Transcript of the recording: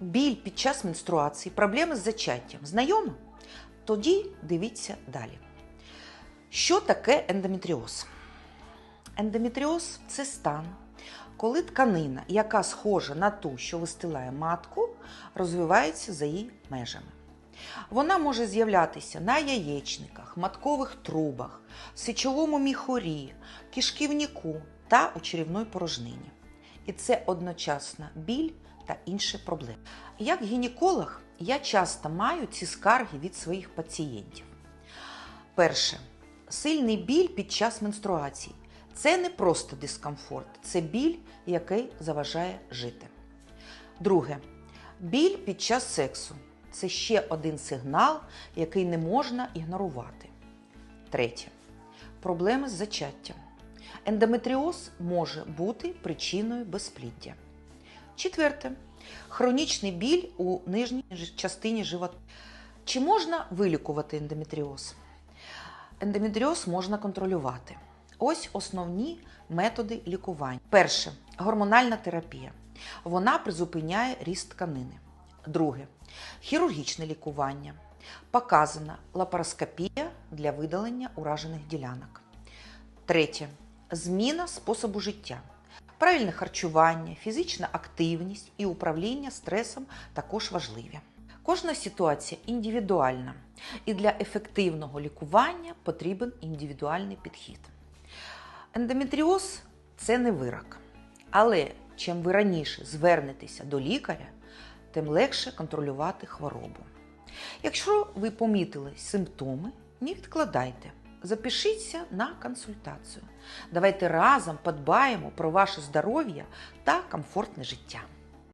біль під час менструації, проблеми з зачаттям. Знайомо? Тоді дивіться далі. Що таке ендометріоз? Ендометріоз це стан, коли тканина, яка схожа на ту, що вистилає матку, розвивається за її межами. Вона може з'являтися на яєчниках, маткових трубах, сечовому міхурі, кишківнику та у черівної порожнині. І це одночасно біль та інші проблеми. Як гінеколог, я часто маю ці скарги від своїх пацієнтів. Перше, сильний біль під час менструації. Це не просто дискомфорт, це біль, який заважає жити. Друге, біль під час сексу це ще один сигнал, який не можна ігнорувати. Третє. Проблеми з зачаттям. Ендометріоз може бути причиною безпліддя. Четверте. Хронічний біль у нижній частині живота. Чи можна вилікувати ендометріоз? Ендометріоз можна контролювати. Ось основні методи лікування. Перше гормональна терапія. Вона призупиняє ріст тканини. Друге хірургічне лікування. Показана лапароскопія для видалення уражених ділянок. Третє зміна способу життя. Правильне харчування, фізична активність і управління стресом також важливі. Кожна ситуація індивідуальна, і для ефективного лікування потрібен індивідуальний підхід. Ендометріоз це не вирок. Але чим ви раніше звернетеся до лікаря, тим легше контролювати хворобу. Якщо ви помітили симптоми, не відкладайте. Запишіться на консультацію. Давайте разом подбаємо про ваше здоров'я та комфортне життя.